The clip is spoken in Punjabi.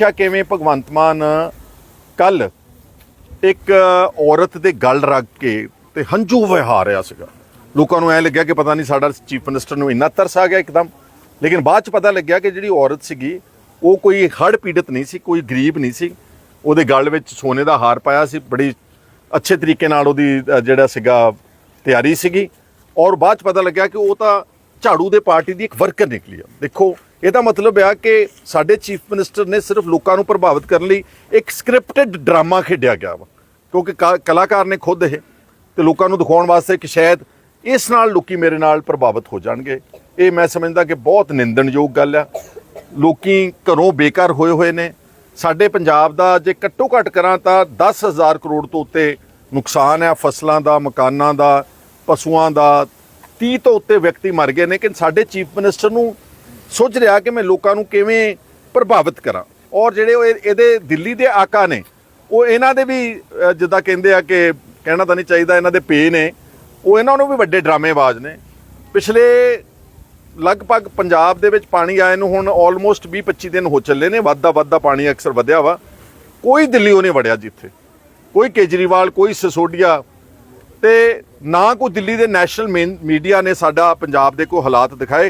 ਦੇਖਿਆ ਕਿਵੇਂ ਭਗਵੰਤ ਮਾਨ ਕੱਲ ਇੱਕ ਔਰਤ ਦੇ ਗਲ ਰੱਖ ਕੇ ਤੇ ਹੰਝੂ ਵਹਾ ਰਿਹਾ ਸੀਗਾ। ਲੋਕਾਂ ਨੂੰ ਐ ਲੱਗਿਆ ਕਿ ਪਤਾ ਨਹੀਂ ਸਾਡਾ ਚੀਫ ਮਿਨਿਸਟਰ ਨੂੰ ਇੰਨਾ ਤਰਸ ਆ ਗਿਆ ਇੱਕਦਮ। ਲੇਕਿਨ ਬਾਅਦ ਚ ਪਤਾ ਲੱਗਿਆ ਕਿ ਜਿਹੜੀ ਔਰਤ ਸੀਗੀ, ਉਹ ਕੋਈ ਹੜ ਪੀੜਤ ਨਹੀਂ ਸੀ, ਕੋਈ ਗਰੀਬ ਨਹੀਂ ਸੀ। ਉਹਦੇ ਗਲ ਵਿੱਚ ਸੋਨੇ ਦਾ ਹਾਰ ਪਾਇਆ ਸੀ, ਬੜੀ ਅੱਛੇ ਤਰੀਕੇ ਨਾਲ ਉਹਦੀ ਜਿਹੜਾ ਸੀਗਾ ਤਿਆਰੀ ਸੀਗੀ। ਔਰ ਬਾਅਦ ਚ ਪਤਾ ਲੱਗਿਆ ਕਿ ਉਹ ਤਾਂ ਝਾੜੂ ਦੇ ਪਾਰਟੀ ਦੀ ਇੱਕ ਵਰਕਰ ਨਿਕਲੀ ਆ। ਦੇਖੋ, ਇਹਦਾ ਮਤਲਬ ਆ ਕਿ ਸਾਡੇ ਚੀਫ ਮਿਨਿਸਟਰ ਨੇ ਸਿਰਫ ਲੋਕਾਂ ਨੂੰ ਪ੍ਰਭਾਵਿਤ ਕਰਨ ਲਈ ਇੱਕ ਸਕ੍ਰਿਪਟਡ ਡਰਾਮਾ ਖੇਡਿਆ ਗਿਆ ਵਾ। ਕਿਉਂਕਿ ਕਾ- ਕਲਾਕਾਰ ਨੇ ਖੁਦ ਇਹ ਤੇ ਲੋਕਾਂ ਨੂੰ ਦਿਖਾਉਣ ਵਾਸਤੇ ਕਿ ਸ਼ਾਇਦ ਇਸ ਨਾਲ ਲੋਕੀ ਮੇਰੇ ਨਾਲ ਪ੍ਰਭਾਵਿਤ ਹੋ ਜਾਣਗੇ। ਇਹ ਮੈਂ ਸਮਝਦਾ ਕਿ ਬਹੁਤ ਨਿੰਦਣਯੋਗ ਗੱਲ ਆ। ਲੋਕੀ ਘਰੋਂ ਬੇਕਾਰ ਹੋਏ ਹੋਏ ਨੇ। ਸਾਡੇ ਪੰਜਾਬ ਦਾ ਜੇ ਘੱਟੋ ਘੱਟ ਕਰਾਂ ਤਾਂ 10000 ਕਰੋੜ ਤੋਂ ਉੱਤੇ ਨੁਕਸਾਨ ਆ। ਫਸਲਾਂ ਦਾ, ਮਕਾਨਾਂ ਦਾ, ਪਸ਼ੂਆਂ ਦਾ 30 ਤੋਂ ਉੱਤੇ ਵਿਅਕਤੀ ਮਰ ਗਏ ਨੇ ਕਿ ਸਾਡੇ ਚੀਫ ਮਿਨਿਸਟਰ ਨੂੰ ਸੋਚ ਰਿਹਾ ਕਿ ਮੈਂ ਲੋਕਾਂ ਨੂੰ ਕਿਵੇਂ ਪ੍ਰਭਾਵਿਤ ਕਰਾਂ। ਔਰ ਜਿਹੜੇ ਉਹ ਇਹਦੇ ਦਿੱਲੀ ਦੇ ਆਕਾ ਨੇ, ਉਹ ਇਹਨਾਂ ਦੇ ਵੀ ਜਿੱਦਾਂ ਕਹਿੰਦੇ ਆ ਕਿ ਕਹਿਣਾ ਤਾਂ ਨਹੀਂ ਚਾਹੀਦਾ, ਇਹਨਾਂ ਦੇ ਪੇ ਨੇ। ਉਹ ਇਹਨਾਂ ਨੂੰ ਵੀ ਵੱਡੇ ਡਰਾਮੇਬਾਜ਼ ਨੇ। ਪਿਛਲੇ ਲਗਭਗ ਪੰਜਾਬ ਦੇ ਵਿੱਚ ਪਾਣੀ ਆਏ ਨੂੰ ਹੁਣ ਆਲਮੋਸਟ 20 25 ਦਿਨ ਹੋ ਚੱਲੇ ਨੇ ਵੱਧਦਾ ਵੱਧਦਾ ਪਾਣੀ ਅਕਸਰ ਵਧਿਆ ਵਾ। ਕੋਈ ਦਿੱਲੀ ਉਹਨੇ ਵੜਿਆ ਜਿੱਥੇ। ਕੋਈ ਕੇਜਰੀਵਾਲ, ਕੋਈ ਸਸੋਡੀਆ ਤੇ ਨਾ ਕੋਈ ਦਿੱਲੀ ਦੇ ਨੈਸ਼ਨਲ ਮੀਡੀਆ ਨੇ ਸਾਡਾ ਪੰਜਾਬ ਦੇ ਕੋਈ ਹਾਲਾਤ ਦਿਖਾਏ।